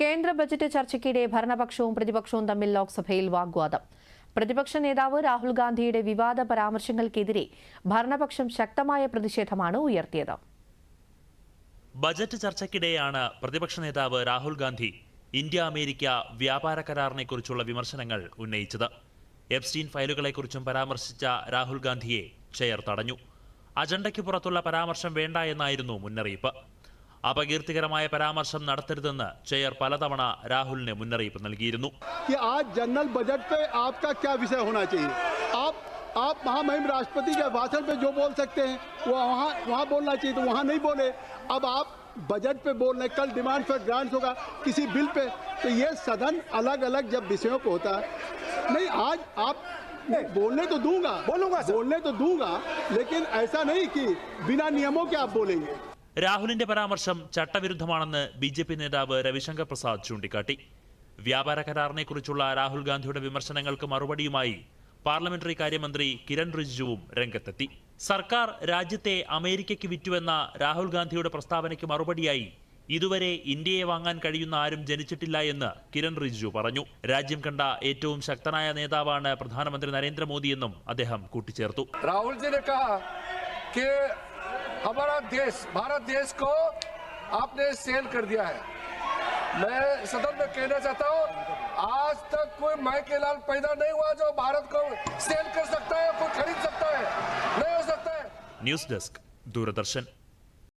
കേന്ദ്ര ബജറ്റ് ചർച്ചയ്ക്കിടെ ഭരണപക്ഷവും പ്രതിപക്ഷവും തമ്മിൽ ലോക്സഭയിൽ വാഗ്വാദം. പ്രതിപക്ഷ നേതാവ് രാഹുൽ ഗാന്ധിയുടെ വിവാദ പരാമർശങ്ങൾക്കെതിരെ ഭരണപക്ഷം ശക്തമായ പ്രതിഷേധമാണ് ഉയർത്തിയത്. ബജറ്റ് ചർച്ചയ്ക്കിടെയാണ് പ്രതിപക്ഷ നേതാവ് രാഹുൽ ഗാന്ധി ഇന്ത്യ അമേരിക്ക വ്യാപാര കരാറിനെക്കുറിച്ചുള്ള വിമർശനങ്ങൾ ഉന്നയിച്ചത്. എഫ്സ്റ്റീൻ ഫയലുകളെക്കുറിച്ചും പരാമർശിച്ച രാഹുൽ ഗാന്ധിയെ ചെയർ തടഞ്ഞു. അജണ്ടയ്ക്ക് പുറത്തുള്ള പരാമർശം വേണ്ട എന്നായിരുന്നു മുന്നറിയിപ്പ്. അപകീർത്തികരമായ പരാമർശം നടത്തരുതെന്ന് ചെയർ പലതവണ രാഹുലിന് മുന്നറിയിപ്പ് നൽകിയിരുന്നു कि आज जनरल बजट पे आपका क्या विषय होना चाहिए आप आप महामहिम राष्ट्रपति के भाषण पे जो बोल सकते हैं वो वहाँ वहाँ बोलना चाहिए तो वहाँ नहीं बोले अब आप बजट पे बोल रहे हैं, कल डिमांड फॉर ग्रांट्स होगा किसी बिल पे तो ये सदन अलग अलग जब विषयों को होता है नहीं आज आप बोलने तो दूंगा बोलूंगा सर। बोलने तो दूंगा लेकिन ऐसा नहीं कि बिना नियमों के आप बोलेंगे രാഹുലിന്റെ പരാമർശം ചട്ടവിരുദ്ധമാണെന്ന് ബി ജെ പി നേതാവ് രവിശങ്കർ പ്രസാദ് ചൂണ്ടിക്കാട്ടി. വ്യാപാര കരാറിനെക്കുറിച്ചുള്ള രാഹുൽ ഗാന്ധിയുടെ വിമർശനങ്ങൾക്ക് മറുപടിയുമായി പാർലമെന്ററി കാര്യമന്ത്രി കിരൺ റിജിജുവും രംഗത്തെത്തി. സർക്കാർ രാജ്യത്തെ അമേരിക്കയ്ക്ക് വിറ്റുവെന്ന രാഹുൽ ഗാന്ധിയുടെ പ്രസ്താവനയ്ക്ക് മറുപടിയായി ഇതുവരെ ഇന്ത്യയെ വാങ്ങാൻ കഴിയുന്ന ആരും ജനിച്ചിട്ടില്ല എന്ന് കിരൺ റിജിജു പറഞ്ഞു. രാജ്യം കണ്ട ഏറ്റവും ശക്തനായ നേതാവാണ് പ്രധാനമന്ത്രി നരേന്ദ്രമോദിയെന്നും അദ്ദേഹം കൂട്ടിച്ചേർത്തു. हमारा देश, भारत देश को आपने सेल कर दिया है। मैं सदन में कहना चाहता हूँ, आज तक कोई माइके लाल पैदा नहीं हुआ जो भारत को सेल कर सकता है कोई खरीद सकता है। नहीं हो सकता है। News desk, Doordarshan.